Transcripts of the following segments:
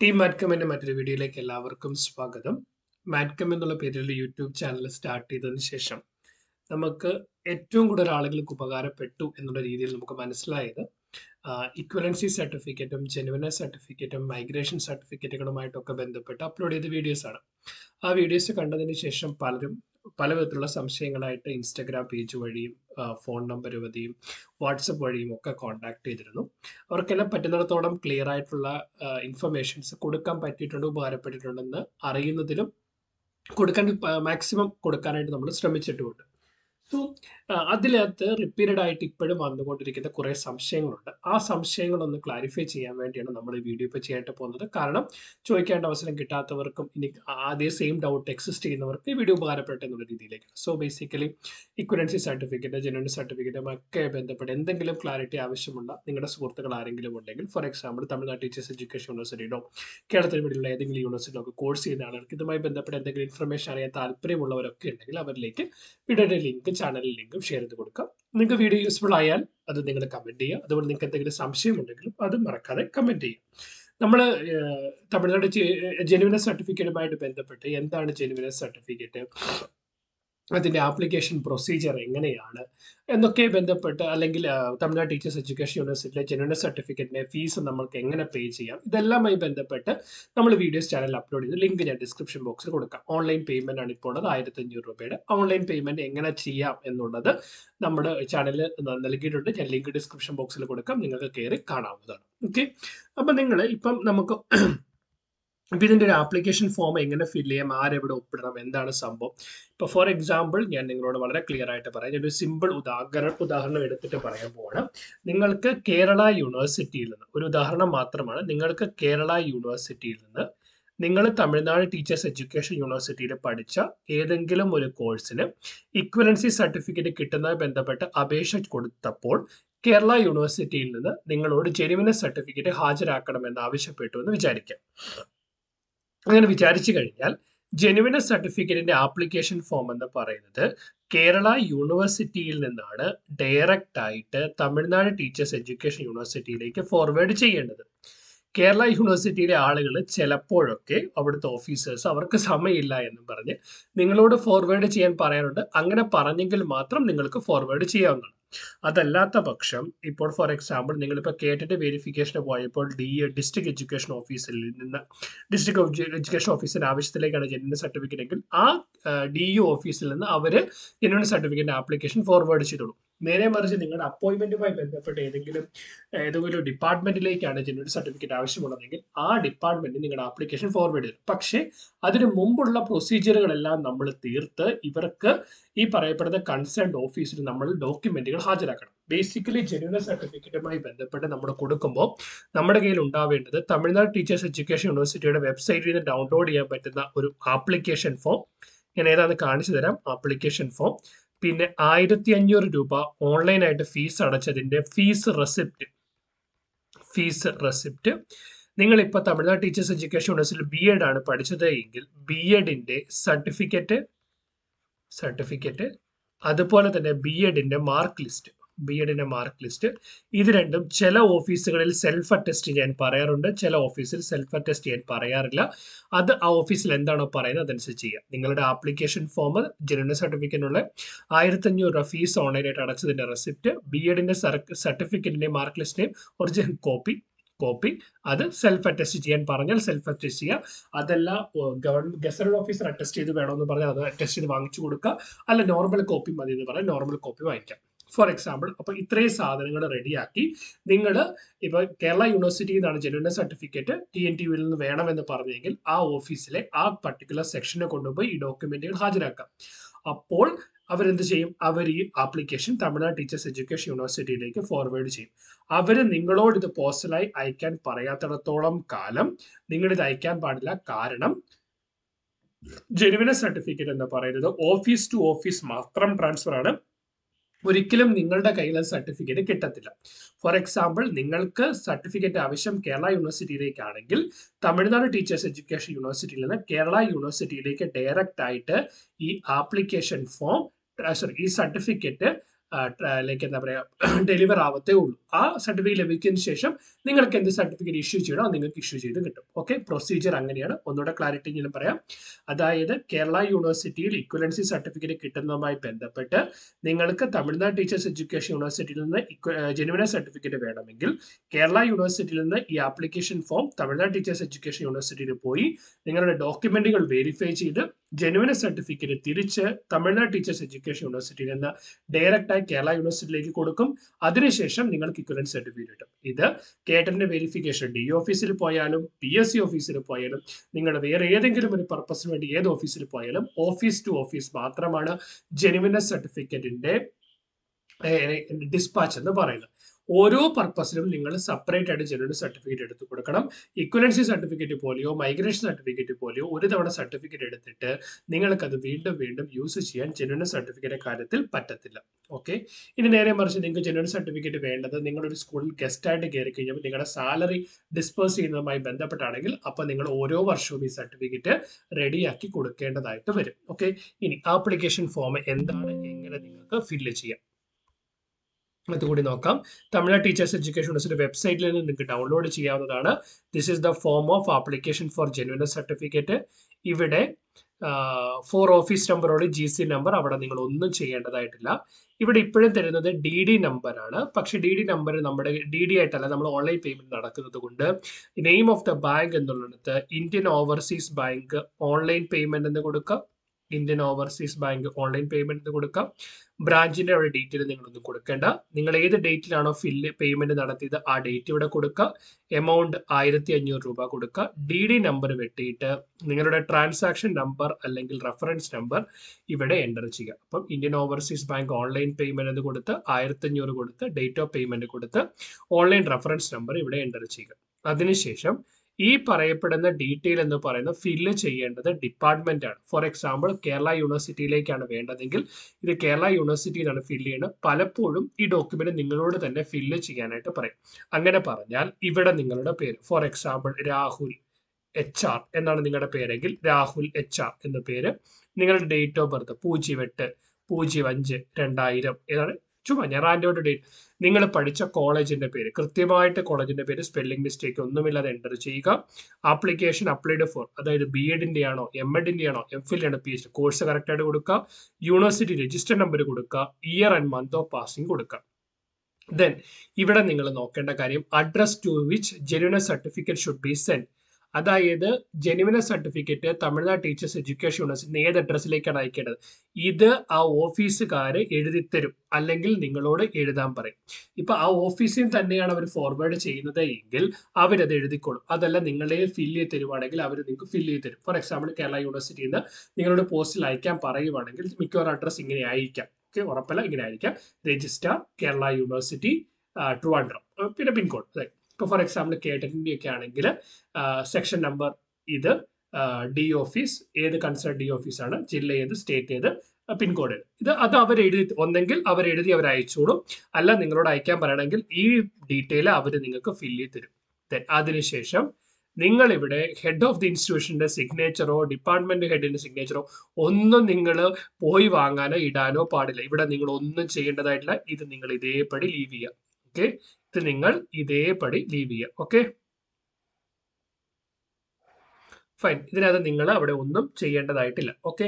Team മാറ്റ്കം മറ്റൊരു വീഡിയോയിലേക്ക് എല്ലാവർക്കും സ്വാഗതം. മാറ്റ്കം എന്നുള്ള പേരിൽ യൂട്യൂബ് ചാനൽ സ്റ്റാർട്ട് ചെയ്തതിന് ശേഷം നമുക്ക് ഏറ്റവും കൂടുതൽ ആളുകൾക്ക് ഉപകാരപ്പെട്ടു എന്നുള്ള രീതിയിൽ നമുക്ക് മനസ്സിലായത് ഇക്വലൻസി സർട്ടിഫിക്കറ്റും ജെനുവിനസ് സർട്ടിഫിക്കറ്റും മൈഗ്രേഷൻ സർട്ടിഫിക്കറ്റുകളുമായിട്ടൊക്കെ ബന്ധപ്പെട്ട് അപ്ലോഡ് ചെയ്ത വീഡിയോസ് ആണ്. ആ വീഡിയോസ് കണ്ടതിന് ശേഷം പലരും പല വിധത്തിലുള്ള സംശയങ്ങളായിട്ട് ഇൻസ്റ്റഗ്രാം പേജ് വഴിയും ഫോൺ നമ്പർ വഴിയും വാട്സപ്പ് വഴിയും ഒക്കെ കോൺടാക്ട് ചെയ്തിരുന്നു. അവർക്കെല്ലാം പറ്റുന്നിടത്തോളം ക്ലിയർ ആയിട്ടുള്ള ഇൻഫർമേഷൻസ് കൊടുക്കാൻ പറ്റിയിട്ടുണ്ട് ഉപകാരപ്പെട്ടിട്ടുണ്ടെന്ന് അറിയുന്നതിലും കൊടുക്കാൻ മാക്സിമം കൊടുക്കാനായിട്ട് നമ്മൾ ശ്രമിച്ചിട്ടുമുണ്ട്. സോ അതിനകത്ത് റിപ്പീറ്റഡ് ആയിട്ട് ഇപ്പോഴും വന്നുകൊണ്ടിരിക്കുന്ന കുറേ സംശയങ്ങളുണ്ട്. ആ സംശയങ്ങളൊന്ന് ക്ലാരിഫൈ ചെയ്യാൻ വേണ്ടിയാണ് നമ്മൾ ഈ വീഡിയോ ഇപ്പോൾ ചെയ്യാനായിട്ട് പോകുന്നത്. കാരണം ചോദിക്കേണ്ട അവസരം കിട്ടാത്തവർക്കും ഇനി അതേ സെയിം ഡൗട്ട് എക്സിസ്റ്റ് ചെയ്യുന്നവർക്ക് ഈ വീഡിയോ ഉപകാരപ്പെട്ട എന്നുള്ള രീതിയിലേക്ക്. So basically equivalency certificate general സർട്ടിഫിക്കറ്റും ഒക്കെ ബന്ധപ്പെട്ട് എന്തെങ്കിലും ക്ലാരിറ്റി ആവശ്യമുള്ള നിങ്ങളുടെ സുഹൃത്തുക്കൾ ആരെങ്കിലും ഉണ്ടെങ്കിൽ for example Tamil Nadu teachers education യൂണിവേഴ്സിറ്റിയിലോ കേരളത്തിൽ വീടുള്ള ഏതെങ്കിലും യൂണിവേഴ്സിറ്റിയിലോ ഒക്കെ കോഴ്സ് ചെയ്യുന്ന ആളുകൾക്ക് ഇതുമായി ബന്ധപ്പെട്ട് എന്തെങ്കിലും ഇൻഫർമേഷൻ അറിയാൻ താല്പര്യമുള്ളവരൊക്കെ ഉണ്ടെങ്കിൽ അവരിലേക്ക് വീഡിയോയുടെ ലിങ്ക് ചാനലിൽ ലിങ്കും ഷെയർ ചെയ്ത് കൊടുക്കാം. നിങ്ങൾക്ക് വീഡിയോ യൂസ്ഫുൾ ആയാൽ അത് നിങ്ങൾ കമന്റ് ചെയ്യുക. അതുപോലെ നിങ്ങൾക്ക് എന്തെങ്കിലും സംശയം ഉണ്ടെങ്കിലും അത് മറക്കാതെ കമന്റ് ചെയ്യുക. നമ്മൾ തമിഴ്നാട് ജെനുവിനസ് സർട്ടിഫിക്കറ്റുമായിട്ട് ബന്ധപ്പെട്ട് എന്താണ് ജെനുവിനസ് സർട്ടിഫിക്കറ്റ് അതിന്റെ ആപ്ലിക്കേഷൻ പ്രൊസീജിയർ എങ്ങനെയാണ്? എന്നൊക്കെ ബന്ധപ്പെട്ട് അല്ലെങ്കിൽ തമിഴ്നാട് ടീച്ചേഴ്സ് എഡ്യൂക്കേഷൻ യൂണിവേഴ്സിറ്റിയിലെ ജനറൽ സർട്ടിഫിക്കറ്റിന്റെ ഫീസ് നമ്മൾക്ക് എങ്ങനെ പേ ചെയ്യാം? ഇതെല്ലാമായി ബന്ധപ്പെട്ട് നമ്മൾ വീഡിയോസ് ചാനൽ അപ്ലോഡ് ചെയ്ത് ലിങ്ക് ഞാൻ ഡിസ്ക്രിപ്ഷൻ ബോക്സിൽ കൊടുക്കാം. ഓൺലൈൻ പേയ്മെന്റ് ആണ് ഇപ്പോൾ ഉള്ളത്. ആയിരത്തി അഞ്ഞൂറ് രൂപയുടെ ഓൺലൈൻ പേയ്മെന്റ് എങ്ങനെ ചെയ്യാം എന്നുള്ളത് നമ്മുടെ ചാനലിൽ നൽകിയിട്ടുണ്ട്. ഞാൻ ലിങ്ക് ഡിസ്ക്രിപ്ഷൻ ബോക്സിൽ കൊടുക്കാം. നിങ്ങൾക്ക് കയറി കാണാവുന്നതാണ്. ഓക്കെ? അപ്പം നിങ്ങൾ ഇപ്പം നമുക്ക് അപ്പം ഇതിന്റെ ഒരു ആപ്ലിക്കേഷൻ ഫോം എങ്ങനെ ഫില്ല് ചെയ്യാം ആരെവിടെ ഒപ്പിടണം എന്താണ് സംഭവം? ഇപ്പോൾ ഫോർ എക്സാമ്പിൾ ഞാൻ നിങ്ങളോട് വളരെ ക്ലിയർ ആയിട്ട് പറയാം. ഒരു സിമ്പിൾ ഉദാഹരണം ഉദാഹരണം എടുത്തിട്ട് പറയാൻ പോവാണ്. നിങ്ങൾക്ക് കേരള യൂണിവേഴ്സിറ്റിയിൽ നിന്ന് ഒരു ഉദാഹരണം മാത്രമാണ്. നിങ്ങൾക്ക് കേരള യൂണിവേഴ്സിറ്റിയിൽ നിന്ന് നിങ്ങൾ തമിഴ്നാട് ടീച്ചേഴ്സ് എഡ്യൂക്കേഷൻ യൂണിവേഴ്സിറ്റിയിൽ പഠിച്ച ഏതെങ്കിലും ഒരു കോഴ്സിന് ഇക്വലൻസി സർട്ടിഫിക്കറ്റ് കിട്ടുന്നതുമായി ബന്ധപ്പെട്ട് അപേക്ഷ കൊടുത്തപ്പോൾ കേരള യൂണിവേഴ്സിറ്റിയിൽ നിന്ന് നിങ്ങളോട് ജെനുവിന സർട്ടിഫിക്കറ്റ് ഹാജരാക്കണമെന്ന് ആവശ്യപ്പെട്ടു എന്ന് വിചാരിക്കാം. അങ്ങനെ വിചാരിച്ചു കഴിഞ്ഞാൽ ജെനുവിനസ് സർട്ടിഫിക്കറ്റിന്റെ ആപ്ലിക്കേഷൻ ഫോം എന്ന് പറയുന്നത് കേരള യൂണിവേഴ്സിറ്റിയിൽ നിന്നാണ് ഡയറക്റ്റ് ആയിട്ട് തമിഴ്നാട് ടീച്ചേഴ്സ് എഡ്യൂക്കേഷൻ യൂണിവേഴ്സിറ്റിയിലേക്ക് ഫോർവേഡ് ചെയ്യേണ്ടത്. കേരള യൂണിവേഴ്സിറ്റിയിലെ ആളുകൾ ചിലപ്പോഴൊക്കെ അവിടുത്തെ ഓഫീസേഴ്സ് അവർക്ക് സമയമില്ല എന്നും പറഞ്ഞ് നിങ്ങളോട് ഫോർവേഡ് ചെയ്യാൻ പറയാനുണ്ട് അങ്ങനെ പറഞ്ഞെങ്കിൽ മാത്രം നിങ്ങൾക്ക് ഫോർവേഡ് ചെയ്യാവുന്നതാണ്. അതല്ലാത്ത പക്ഷം ഇപ്പോൾ ഫോർ എക്സാമ്പിൾ നിങ്ങളിപ്പോൾ കേട്ടിട്ട് വെരിഫിക്കേഷന് പോയപ്പോൾ ഡി ഡിസ്ട്രിക്ട് എഡ്യൂക്കേഷൻ ഓഫീസിൽ നിന്ന് ഡിസ്ട്രിക്ട് എഡ്യൂക്കേഷൻ ഓഫീസിന്റെ ആവശ്യത്തിലേക്കാണ് ജനന സർട്ടിഫിക്കറ്റ് എങ്കിൽ ആ ഡി യു ഓഫീസിൽ നിന്ന് അവർ ജനന സർട്ടിഫിക്കറ്റ് ആപ്ലിക്കേഷൻ ഫോർവേഡ് ചെയ്തോളൂ. നേരെ മറിച്ച് നിങ്ങളുടെ അപ്പോയിന്റ്മെന്റുമായി ബന്ധപ്പെട്ട് ഏതെങ്കിലും ഏതെങ്കിലും ഡിപ്പാർട്ട്മെന്റിലേക്കാണ് ജെന്യൂൻ സർട്ടിഫിക്കറ്റ് ആവശ്യമുള്ളതെങ്കിൽ ആ ഡിപ്പാർട്ട്മെന്റ് നിങ്ങളുടെ ആപ്ലിക്കേഷൻ ഫോർവേഡ് ചെയ്യും പക്ഷേ അതിന് മുമ്പുള്ള പ്രൊസീജിയറുകളെല്ലാം നമ്മൾ തീർത്ത് ഇവർക്ക് ഈ പറയപ്പെടുന്ന കൺസേൺ ഓഫീസിൽ നമ്മൾ ഡോക്യുമെന്റുകൾ ഹാജരാക്കണം. ബേസിക്കലി ജനുവൽ സർട്ടിഫിക്കറ്റുമായി ബന്ധപ്പെട്ട് നമ്മൾ കൊടുക്കുമ്പോൾ നമ്മുടെ കയ്യിൽ ഉണ്ടാവേണ്ടത് തമിഴ്നാട് ടീച്ചേഴ്സ് എഡ്യൂക്കേഷൻ യൂണിവേഴ്സിറ്റിയുടെ വെബ്സൈറ്റിൽ നിന്ന് ഡൗൺലോഡ് ചെയ്യാൻ പറ്റുന്ന ഒരു ആപ്ലിക്കേഷൻ ഫോം ഞാൻ ഏതാണെന്ന് കാണിച്ചു തരാം. ആപ്ലിക്കേഷൻ ഫോം പിന്നെ ആയിരത്തി അഞ്ഞൂറ് രൂപ ഓൺലൈനായിട്ട് ഫീസ് അടച്ചതിന്റെ ഫീസ് റെസിപ്റ്റ്. Fees receipt. നിങ്ങൾ ഇപ്പോൾ തമിഴ്നാട് ടീച്ചേഴ്സ് എഡ്യൂക്കേഷൻ യൂണിവേഴ്സിറ്റിയിൽ ബി എഡ് ആണ് പഠിച്ചത് എങ്കിൽ ബി എഡിന്റെ സർട്ടിഫിക്കറ്റ് സർട്ടിഫിക്കറ്റ് അതുപോലെ തന്നെ ബി എഡിന്റെ മാർക്ക് ലിസ്റ്റ്. ബി എഡിന്റെ മാർക്ക് ലിസ്റ്റ് ഇത് രണ്ടും ചില ഓഫീസുകളിൽ സെൽഫ് അറ്റസ്റ്റ് ചെയ്യാൻ പറയാറുണ്ട്. ചില ഓഫീസിൽ സെൽഫ് അറ്റസ്റ്റ് ചെയ്യാൻ പറയാറില്ല. അത് ആ ഓഫീസിൽ എന്താണോ പറയുന്നത് അതനുസരിച്ച് ചെയ്യുക നിങ്ങളുടെ ആപ്ലിക്കേഷൻ ഫോം ജനന സർട്ടിഫിക്കറ്റിനുള്ള ആയിരത്തഞ്ഞൂറ് രൂപ ഫീസ് ഓൺലൈനായിട്ട് അടച്ചതിന്റെ റെസിപ്റ്റ് ബി എഡിന്റെ സർട്ടിഫിക്കറ്റിന്റെ മാർക്ക് ലിസ്റ്റിന്റെയും ഒറിജിനൽ കോപ്പി കോപ്പി അത് സെൽഫ് അറ്റസ്റ്റ് ചെയ്യാൻ പറഞ്ഞാൽ സെൽഫ് അറ്റസ്റ്റ് ചെയ്യുക അതല്ല ഗവൺമെന്റ് ഗസറ്റഡ് ഓഫീസർ അറ്റസ്റ്റ് ചെയ്ത് വേണമെന്ന് പറഞ്ഞാൽ അത് അറ്റസ്റ്റ് ചെയ്ത് വാങ്ങിച്ചു കൊടുക്കുക അല്ല നോർമൽ കോപ്പി മതി എന്ന് പറഞ്ഞാൽ നോർമൽ കോപ്പി വാങ്ങിക്കാം. ഫോർ എക്സാമ്പിൾ അപ്പോൾ ഇത്രയും സാധനങ്ങൾ റെഡിയാക്കി നിങ്ങൾ ഇപ്പോൾ കേരള യൂണിവേഴ്സിറ്റിയിൽ നിന്നാണ് ജനുവിന്റെ സർട്ടിഫിക്കറ്റ് ടി എൻ ടി യുവിൽ നിന്ന് വേണമെന്ന് പറഞ്ഞെങ്കിൽ ആ ഓഫീസിലെ ആ പർട്ടിക്കുലർ സെക്ഷനെ കൊണ്ടുപോയി ഈ ഡോക്യുമെന്റുകൾ ഹാജരാക്കാം. അപ്പോൾ അവരെന്ത് ചെയ്യും? അവർ ഈ ആപ്ലിക്കേഷൻ തമിഴ്നാട് ടീച്ചേഴ്സ് എഡ്യൂക്കേഷൻ യൂണിവേഴ്സിറ്റിയിലേക്ക് ഫോർവേഡ് ചെയ്യും. അവർ നിങ്ങളോട് ഇത് പോസ്റ്റലായി അയക്കാൻ പറയാത്തിടത്തോളം കാലം നിങ്ങളിത് അയക്കാൻ പാടില്ല. കാരണം ജെനുവിന സർട്ടിഫിക്കറ്റ് എന്ന് പറയുന്നത് ഓഫീസ് ടു ഓഫീസ് മാത്രം ട്രാൻസ്ഫർ ആണ്. ഒരിക്കലും നിങ്ങളുടെ കയ്യിൽ സർട്ടിഫിക്കറ്റ് കിട്ടത്തില്ല. ഫോർ എക്സാമ്പിൾ നിങ്ങൾക്ക് സർട്ടിഫിക്കറ്റ് ആവശ്യം കേരള യൂണിവേഴ്സിറ്റിയിലേക്കാണെങ്കിൽ തമിഴ്നാട് ടീച്ചേഴ്സ് എഡ്യൂക്കേഷൻ യൂണിവേഴ്സിറ്റിയിൽ നിന്ന് കേരള യൂണിവേഴ്സിറ്റിയിലേക്ക് ഡയറക്റ്റ് ആയിട്ട് ഈ ആപ്ലിക്കേഷൻ ഫോം സോറി ഈ സർട്ടിഫിക്കറ്റ് ലൈക്ക് എന്താ പറയുക ഡെലിവർ ആവത്തേ ഉള്ളൂ. ആ സർട്ടിഫിക്കറ്റ് ലഭിക്കുന്ന ശേഷം നിങ്ങൾക്ക് എന്ത് സർട്ടിഫിക്കറ്റ് ഇഷ്യൂ ചെയ്യണോ നിങ്ങൾക്ക് ഇഷ്യൂ ചെയ്ത് കിട്ടും. ഓക്കെ പ്രൊസീജിയർ അങ്ങനെയാണ്. ഒന്നുകൂടെ ക്ലാരിറ്റി ഞാൻ പറയാം. അതായത് കേരള യൂണിവേഴ്സിറ്റിയിൽ ഇക്വലൻസി സർട്ടിഫിക്കറ്റ് കിട്ടുന്നതുമായി ബന്ധപ്പെട്ട് നിങ്ങൾക്ക് തമിഴ്നാട് ടീച്ചേഴ്സ് എഡ്യൂക്കേഷൻ യൂണിവേഴ്സിറ്റിയിൽ നിന്ന് ജെനുവിന സർട്ടിഫിക്കറ്റ് വേണമെങ്കിൽ കേരള യൂണിവേഴ്സിറ്റിയിൽ നിന്ന് ഈ application form Tamil Nadu teachers education യൂണിവേഴ്സിറ്റിയിൽ പോയി നിങ്ങളുടെ ഡോക്യുമെന്റുകൾ വെരിഫൈ ചെയ്ത് ജെനുവിന സർട്ടിഫിക്കറ്റ് തിരിച്ച് തമിഴ്നാട് ടീച്ചേഴ്സ് എഡ്യൂക്കേഷൻ യൂണിവേഴ്സിറ്റിയിൽ നിന്ന് ഡയറക്റ്റായി കേരള യൂണിവേഴ്സിറ്റിയിലേക്ക് കൊടുക്കും. അതിനുശേഷം നിങ്ങൾക്ക് ഇക്വലൻസ് സർട്ടിഫിക്കറ്റ് കിട്ടും. ഇത് കേട്ടറിന്റെ വെരിഫിക്കേഷൻ ഡി ഓഫീസിൽ പോയാലും പി എസ് സി ഓഫീസിൽ പോയാലും നിങ്ങൾ വേറെ ഏതെങ്കിലും ഒരു പർപ്പസിന് വേണ്ടി ഏത് ഓഫീസിൽ പോയാലും ഓഫീസ് ടു ഓഫീസ് മാത്രമാണ് ജനുവിന സർട്ടിഫിക്കറ്റിന്റെ ഡിസ്പാച്ച് എന്ന് പറയുന്നത്. ഓരോ പർപ്പസിലും നിങ്ങൾ സെപ്പറേറ്റ് ആയിട്ട് ചെറിയൊരു സർട്ടിഫിക്കറ്റ് എടുത്ത് കൊടുക്കണം. ഇക്വലൻസി സർട്ടിഫിക്കറ്റ് പോലെയോ മൈഗ്രേഷൻ സർട്ടിഫിക്കറ്റ് പോലെയോ ഒരു തവണ സർട്ടിഫിക്കറ്റ് എടുത്തിട്ട് നിങ്ങൾക്കത് വീണ്ടും വീണ്ടും യൂസ് ചെയ്യാൻ ജനറൽ സർട്ടിഫിക്കറ്റ് കാര്യത്തിൽ പറ്റത്തില്ല. ഓക്കെ ഇനി നേരെ മറിച്ച് നിങ്ങൾക്ക് ജെനുവിൻ സർട്ടിഫിക്കറ്റ് വേണ്ടത് നിങ്ങളൊരു സ്കൂളിൽ ഗസ്റ്റ് ആയിട്ട് കയറി കഴിഞ്ഞപ്പോൾ നിങ്ങളുടെ സാലറി ഡിസ്പേഴ്സ് ചെയ്യുന്നതുമായി ബന്ധപ്പെട്ടാണെങ്കിൽ അപ്പോൾ നിങ്ങൾ ഓരോ വർഷവും ഈ സർട്ടിഫിക്കറ്റ് റെഡിയാക്കി കൊടുക്കേണ്ടതായിട്ട് വരും. ഓക്കെ ഇനി ആപ്ലിക്കേഷൻ ഫോം എന്താണ്? എങ്ങനെ നിങ്ങൾക്ക് ഫില്ല് ചെയ്യാം? അതുകൂടി നോക്കാം. തമിഴ്നാട് ടീച്ചേഴ്സ് എഡ്യൂക്കേഷൻ യൂണിവേഴ്സിറ്റി വെബ്സൈറ്റിൽ നിന്ന് നിങ്ങൾക്ക് ഡൗൺലോഡ് ചെയ്യാവുന്നതാണ്. This is the form of application for genuine certificate ഇവിടെ ഫോർ ഓഫീസ് നമ്പറോട് ജി സി നമ്പർ അവിടെ നിങ്ങൾ ഒന്നും ചെയ്യേണ്ടതായിട്ടില്ല. ഇവിടെ ഇപ്പോഴും തരുന്നത് ഡി ഡി നമ്പറാണ് പക്ഷെ ഡി ഡി നമ്പർ നമ്മുടെ ഡി ഡി ആയിട്ടല്ല നമ്മൾ ഓൺലൈൻ പേയ്മെന്റ് നടക്കുന്നത് കൊണ്ട് നെയിം ഓഫ് ദ ബാങ്ക് എന്നുള്ളിടത്ത് Indian overseas bank online payment എന്ന് കൊടുക്കുക Indian overseas bank online payment കൊടുക്കാം. ബ്രാഞ്ചിന്റെ അവിടെ ഡീറ്റെയിൽ നിങ്ങളൊന്നും കൊടുക്കേണ്ട. നിങ്ങൾ ഏത് ഡേറ്റിലാണോ ഫില്ല് പേയ്മെന്റ് നടത്തിയത് ആ ഡേറ്റ് ഇവിടെ കൊടുക്കുക എമൗണ്ട് ആയിരത്തി അഞ്ഞൂറ് രൂപ കൊടുക്കുക ഡി ഡി നമ്പർ വെട്ടിയിട്ട് നിങ്ങളുടെ ട്രാൻസാക്ഷൻ നമ്പർ അല്ലെങ്കിൽ റെഫറൻസ് നമ്പർ ഇവിടെ എന്റർ ചെയ്യുക. അപ്പം Indian overseas bank online payment എന്ന് കൊടുത്ത് ആയിരത്തി അഞ്ഞൂറ് കൊടുത്ത് ഡേറ്റ് ഓഫ് പേയ്മെന്റ് കൊടുത്ത് ഓൺലൈൻ റെഫറൻസ് നമ്പർ ഇവിടെ എന്റർ ചെയ്യുക. അതിനുശേഷം ഈ പറയപ്പെടുന്ന ഡീറ്റെയിൽ എന്ന് പറയുന്നത് ഫില്ല് ചെയ്യേണ്ടത് ഡിപ്പാർട്ട്മെന്റ് ആണ്. ഫോർ എക്സാമ്പിൾ കേരള യൂണിവേഴ്സിറ്റിയിലേക്കാണ് വേണ്ടതെങ്കിൽ ഇത് കേരള യൂണിവേഴ്സിറ്റിയിലാണ് ഫില്ല് ചെയ്യുന്നത് പലപ്പോഴും ഈ ഡോക്യുമെന്റ് നിങ്ങളോട് തന്നെ ഫില്ല് ചെയ്യാനായിട്ട് പറയും. അങ്ങനെ പറഞ്ഞാൽ ഇവിടെ നിങ്ങളുടെ പേര് for example Rahul H R എന്നാണ് നിങ്ങളുടെ പേരെങ്കിൽ രാഹുൽ എച്ച് ആർ എന്ന പേര് നിങ്ങളുടെ ഡേറ്റ് ഓഫ് ബർത്ത് പൂജ്യം എട്ട് പൂജ്യം അഞ്ച് രണ്ടായിരം ഏതാണ്? ചുമ്മാ ഞാൻ റാൻഡോട്ട് ഡേറ്റ്. നിങ്ങൾ പഠിച്ച കോളേജിന്റെ പേര് കൃത്യമായിട്ട് കോളേജിന്റെ പേര് സ്പെല്ലിംഗ് മിസ്റ്റേക്ക് ഒന്നുമില്ലാതെ എന്റർ ചെയ്യുക. ആപ്ലിക്കേഷൻ അപ്ലൈഡ് ഫോർ അതായത് ബി എഡിന്റെ ആണോ എം എഡിന്റെ ആണോ എം ആണോ പി എച്ച് കോഴ്സ് കറക്റ്റ് ആയിട്ട് കൊടുക്കുക. യൂണിവേഴ്സിറ്റി രജിസ്റ്റർ നമ്പർ കൊടുക്കുക. Year and month of passing കൊടുക്കുക. ദെൻ ഇവിടെ നിങ്ങൾ നോക്കേണ്ട കാര്യം address to which genuine certificate should be send അതായത് genuine certificate Tamil Nadu teachers education university ഏത് അഡ്രസ്സിലേക്കാണ് അയക്കേണ്ടത്? ഇത് ആ ഓഫീസുകാർ തരും. അല്ലെങ്കിൽ നിങ്ങളോട് എഴുതാൻ പറയും. ഇപ്പൊ ആ ഓഫീസിൽ തന്നെയാണ് അവർ ഫോർവേഡ് ചെയ്യുന്നത് എങ്കിൽ അവരത് എഴുതിക്കോളും. അതല്ല നിങ്ങളെ ഫില്ല് ചെയ്ത് തരുവാണെങ്കിൽ അവർ നിങ്ങൾക്ക് ഫില്ല് ചെയ്ത് തരും. ഫോർ എക്സാമ്പിൾ കേരള യൂണിവേഴ്സിറ്റിയിൽ നിന്ന് നിങ്ങളുടെ പോസ്റ്റിൽ അയക്കാൻ പറയുവാണെങ്കിൽ മിക്കവാറും അഡ്രസ്സ് ഇങ്ങനെ ആയിരിക്കാം. ഓക്കെ ഉറപ്പല്ല ഇങ്ങനെ ആയിരിക്കാം. രജിസ്റ്റർ കേരള യൂണിവേഴ്സിറ്റി ട്രിവാൻഡ്രം പിന്നെ പിൻകോഡ് അതെ. ഇപ്പൊ ഫോർ എക്സാമ്പിൾ കേട്ടറ്റിന്റെ ഒക്കെ ആണെങ്കിൽ സെക്ഷൻ നമ്പർ ഇത് ഡി ഓഫീസ് ഏത് കൺസേൺ ഡി ഓഫീസ് ആണ് ജില്ല ഏത് സ്റ്റേറ്റ് ഏത് പിൻകോഡ് ഇത് അത് അവർ എഴുതി ഒന്നെങ്കിൽ അവർ എഴുതി അവർ അയച്ചോളും. അല്ല നിങ്ങളോട് അയക്കാൻ പറയണമെങ്കിൽ ഈ ഡീറ്റെയിൽ അവർ നിങ്ങൾക്ക് ഫില്ല് ചെയ്ത് തരും. അതിനുശേഷം നിങ്ങൾ ഇവിടെ ഹെഡ് ഓഫ് ദി ഇൻസ്റ്റിറ്റ്യൂഷന്റെ സിഗ്നേച്ചറോ ഡിപ്പാർട്ട്മെന്റ് ഹെഡിന്റെ സിഗ്നേച്ചറോ ഒന്നും നിങ്ങൾ പോയി വാങ്ങാനോ ഇടാനോ പാടില്ല. ഇവിടെ നിങ്ങൾ ഒന്നും ചെയ്യേണ്ടതായിട്ടില്ല. ഇത് നിങ്ങൾ ഇതേപടി ലീവ് ചെയ്യുക ഓക്കെ നിങ്ങൾ ഇതേപടി ലീവ് ചെയ്യുക. ഓക്കെ ഫൈൻ ഇതിനകത്ത് നിങ്ങൾ അവിടെ ഒന്നും ചെയ്യേണ്ടതായിട്ടില്ല. ഓക്കെ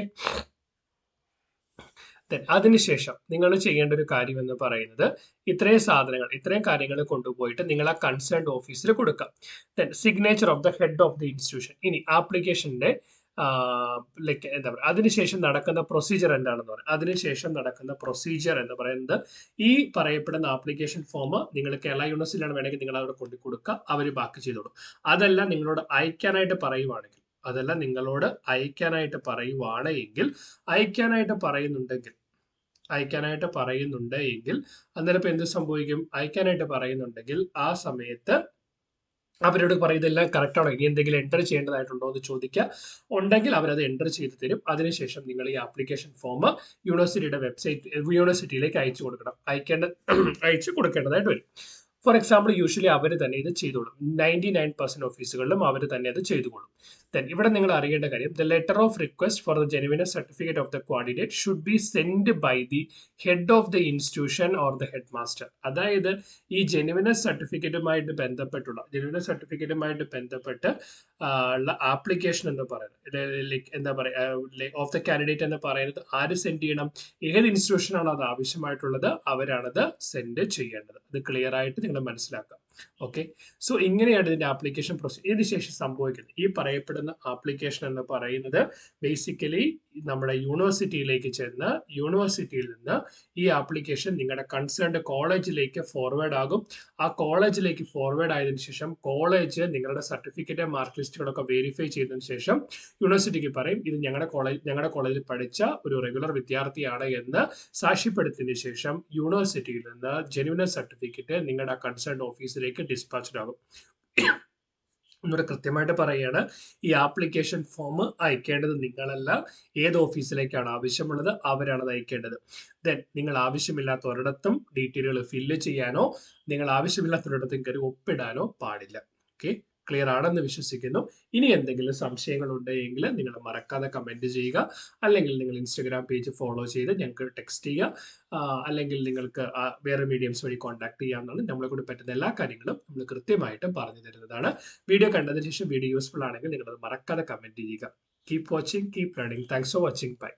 അതിനുശേഷം നിങ്ങൾ ചെയ്യേണ്ട ഒരു കാര്യം എന്ന് പറയുന്നത് ഇത്രയും സാധനങ്ങൾ ഇത്രയും കാര്യങ്ങൾ കൊണ്ടുപോയിട്ട് നിങ്ങൾ ആ കൺസേൺഡ് ഓഫീസിൽ കൊടുക്കാം then signature of the head of the institution ഇനി ആപ്ലിക്കേഷന്റെ ലൈക്ക് എന്താ പറയുക അതിനുശേഷം നടക്കുന്ന പ്രൊസീജിയർ എന്താണെന്ന് പറയാം. അതിനുശേഷം നടക്കുന്ന പ്രൊസീജിയർ എന്ന് പറയുന്നത് ഈ പറയപ്പെടുന്ന ആപ്ലിക്കേഷൻ ഫോം നിങ്ങൾ കേരള യൂണിവേഴ്സിറ്റിയിലാണ് വേണമെങ്കിൽ നിങ്ങൾ അവിടെ കൊണ്ടു കൊടുക്കുക അവർ ബാക്ക് ചെയ്തോളൂ. അതെല്ലാം നിങ്ങളോട് അയക്കാനായിട്ട് പറയുവാണെങ്കിൽ അതെല്ലാം നിങ്ങളോട് അയക്കാനായിട്ട് പറയുവാണ് എങ്കിൽ അയക്കാനായിട്ട് പറയുന്നുണ്ടെങ്കിൽ അയക്കാനായിട്ട് പറയുന്നുണ്ട് എങ്കിൽ അന്നേരം ഇപ്പൊ എന്ത് സംഭവിക്കും? അയക്കാനായിട്ട് പറയുന്നുണ്ടെങ്കിൽ ആ സമയത്ത് അവരോട് പറയും ഇതെല്ലാം കറക്റ്റ് ആണോ? ഇനി എന്തെങ്കിലും എന്റർ ചെയ്യേണ്ടതായിട്ടുണ്ടോ എന്ന് ചോദിക്കുക. ഉണ്ടെങ്കിൽ അവരത് എന്റർ ചെയ്ത് തരും. അതിനുശേഷം നിങ്ങൾ ഈ ആപ്ലിക്കേഷൻ ഫോം യൂണിവേഴ്സിറ്റിയുടെ വെബ്സൈറ്റ് യൂണിവേഴ്സിറ്റിയിലേക്ക് അയച്ചു കൊടുക്കണം. അയക്കേണ്ട അയച്ചു കൊടുക്കേണ്ടതായിട്ട് വരും. ഫോർ എക്സാമ്പിൾ യൂഷ്വലി അവർ തന്നെ ഇത് ചെയ്തോളും. നയന്റി നയൻ പെർസെന്റ് ഓഫീസുകളിലും അവർ തന്നെ അത് ചെയ്തുകൊള്ളും. ദെൻ ഇവിടെ നിങ്ങൾ അറിയേണ്ട കാര്യം the letter of request for the genuineness certificate of the coordinate should be send by the head of the institution or the head master അതായത് ഈ ജെനുവിനസ് സർട്ടിഫിക്കറ്റുമായിട്ട് ബന്ധപ്പെട്ടുള്ള ജെനുവിനസ് സർട്ടിഫിക്കറ്റുമായിട്ട് ബന്ധപ്പെട്ട് ഉള്ള ആപ്ലിക്കേഷൻ എന്ന് പറയുന്നത്. ലൈക്ക് എന്താ പറയുക ഓഫ് ദ കാൻഡിഡേറ്റ് എന്ന് പറയുന്നത് ആര് സെൻഡ് ചെയ്യണം ഏത് ഇൻസ്റ്റിറ്റ്യൂഷനാണോ അത് ആവശ്യമായിട്ടുള്ളത് അവരാണത് സെൻഡ് ചെയ്യേണ്ടത്. അത് ക്ലിയർ ആയിട്ട് നിങ്ങൾ മനസ്സിലാക്കുക. ഓക്കെ സോ ഇങ്ങനെയാണ് ഇതിന്റെ ആപ്ലിക്കേഷൻ പ്രോസസ് ഇതിനുശേഷം സംഭവിക്കുന്നത്. ഈ പറയപ്പെടുന്ന ആപ്ലിക്കേഷൻ എന്ന് പറയുന്നത് ബേസിക്കലി നമ്മുടെ യൂണിവേഴ്സിറ്റിയിലേക്ക് ചെന്ന് യൂണിവേഴ്സിറ്റിയിൽ നിന്ന് ഈ ആപ്ലിക്കേഷൻ നിങ്ങളുടെ കൺസേൺഡ് കോളേജിലേക്ക് ഫോർവേഡ് ആകും. ആ കോളേജിലേക്ക് ഫോർവേഡ് ആയതിനു ശേഷം കോളേജ് നിങ്ങളുടെ സർട്ടിഫിക്കറ്റ് മാർക്ക് ലിസ്റ്റുകളൊക്കെ വെരിഫൈ ചെയ്തതിനു ശേഷം യൂണിവേഴ്സിറ്റിക്ക് പറയും ഇത് ഞങ്ങളുടെ കോളേജ് ഞങ്ങളുടെ കോളേജിൽ പഠിച്ച ഒരു റെഗുലർ വിദ്യാർത്ഥിയാണ് എന്ന് സാക്ഷ്യപ്പെടുത്തിയതിനു ശേഷം യൂണിവേഴ്സിറ്റിയിൽ നിന്ന് ജെനുവിനസ് സർട്ടിഫിക്കറ്റ് നിങ്ങളുടെ കൺസേൺഡ് ഓഫീസിലേക്ക് ഡിസ്പാച്ച്ഡ് ആകും. ഇവിടെ കൃത്യമായിട്ട് പറയുകയാണ് ഈ ആപ്ലിക്കേഷൻ ഫോം അയക്കേണ്ടത് നിങ്ങളല്ല ഏത് ഓഫീസിലേക്കാണ് ആവശ്യമുള്ളത് അവരാണ് അത് അയക്കേണ്ടത്. ദെൻ നിങ്ങൾ ആവശ്യമില്ലാത്ത ഒരിടത്തും ഡീറ്റെയിലുകൾ ഫില്ല് ചെയ്യാനോ നിങ്ങൾ ആവശ്യമില്ലാത്ത ഒരിടത്തും കയറി ഒപ്പിടാനോ പാടില്ല. ഓക്കെ ക്ലിയർ ആണെന്ന് വിശ്വസിക്കുന്നു. ഇനി എന്തെങ്കിലും സംശയങ്ങൾ ഉണ്ടെങ്കിൽ നിങ്ങൾ മറക്കാതെ കമന്റ് ചെയ്യുക. അല്ലെങ്കിൽ നിങ്ങൾ ഇൻസ്റ്റഗ്രാം പേജ് ഫോളോ ചെയ്ത് ഞങ്ങൾക്ക് ടെക്സ്റ്റ് ചെയ്യുക. അല്ലെങ്കിൽ നിങ്ങൾക്ക് വേറെ മീഡിയംസ് വഴി കോൺടാക്ട് ചെയ്യാവുന്നതാണ് നമ്മളെ കൂടി പറ്റുന്ന എല്ലാ കാര്യങ്ങളും നമ്മൾ കൃത്യമായിട്ട് പറഞ്ഞു തരുന്നതാണ്. വീഡിയോ കണ്ടതിന് ശേഷം വീഡിയോ യൂസ്ഫുൾ ആണെങ്കിൽ നിങ്ങളത് മറക്കാതെ കമന്റ് ചെയ്യുക. Keep watching keep running thanks for watching bye